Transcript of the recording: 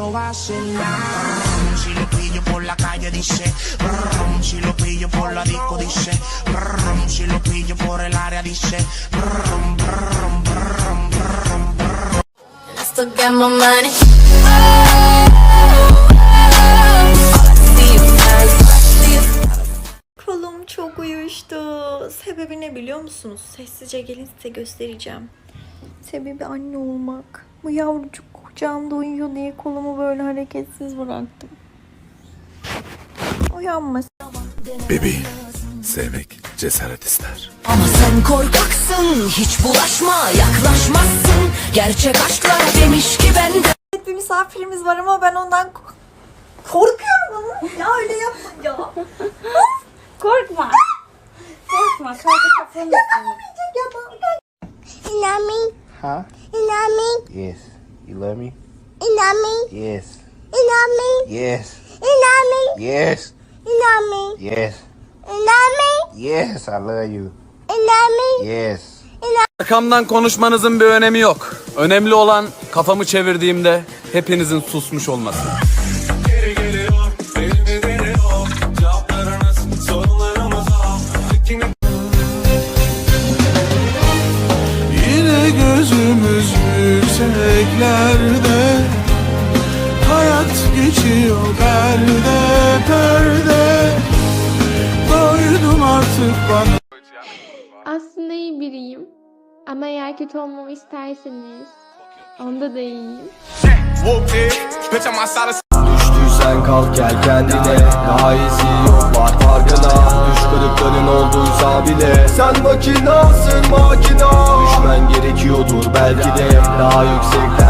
lo va a hacer nada. Si lo pillo por la calle dice, brum, si lo pillo por la disco dice, brum, si lo pillo por el área dice, brum, brum, brum, brum, brum. I still got my money. All I see is eyes, all I see is Kolum çok uyuştu. Sebebi ne biliyor musunuz? Sessizce gelin size göstereceğim. Sebebi anne olmak. Bu yavrucuk kucağımda uyuyor diye kolumu böyle hareketsiz bıraktım. Uyanmasın. Bebeğim, sevmek cesaret ister. Ama sen korkaksın hiç bulaşma yaklaşmazsın Gerçek aşklar demiş ki ben de Evet bir misafirimiz var ama ben ondan ko- korkuyorum ama. Ya öyle yapma ya. Korkma. Korkma. Sadece kafanı love me? Huh? You love me? Yes. You love me? You love me? Yes. You love me? Yes. You love me? Yes. You love me? Yes. You love me? Yes, I love you. You love me? Yes. Arkamdan konuşmanızın bir önemi yok. Önemli olan kafamı çevirdiğimde hepinizin susmuş olması. Yine gözümüz yükseklerde Hayat geçiyor perde perde Doydum artık bana. Aslında iyi biriyim. Ama eğer kötü olmamı isterseniz onda da iyiyim. Düştüysen kalk gel kendine. Daha iyisi yok var farkına. Düş kırıkların olduysa bile. Sen makinasın makina Daha yükseklerden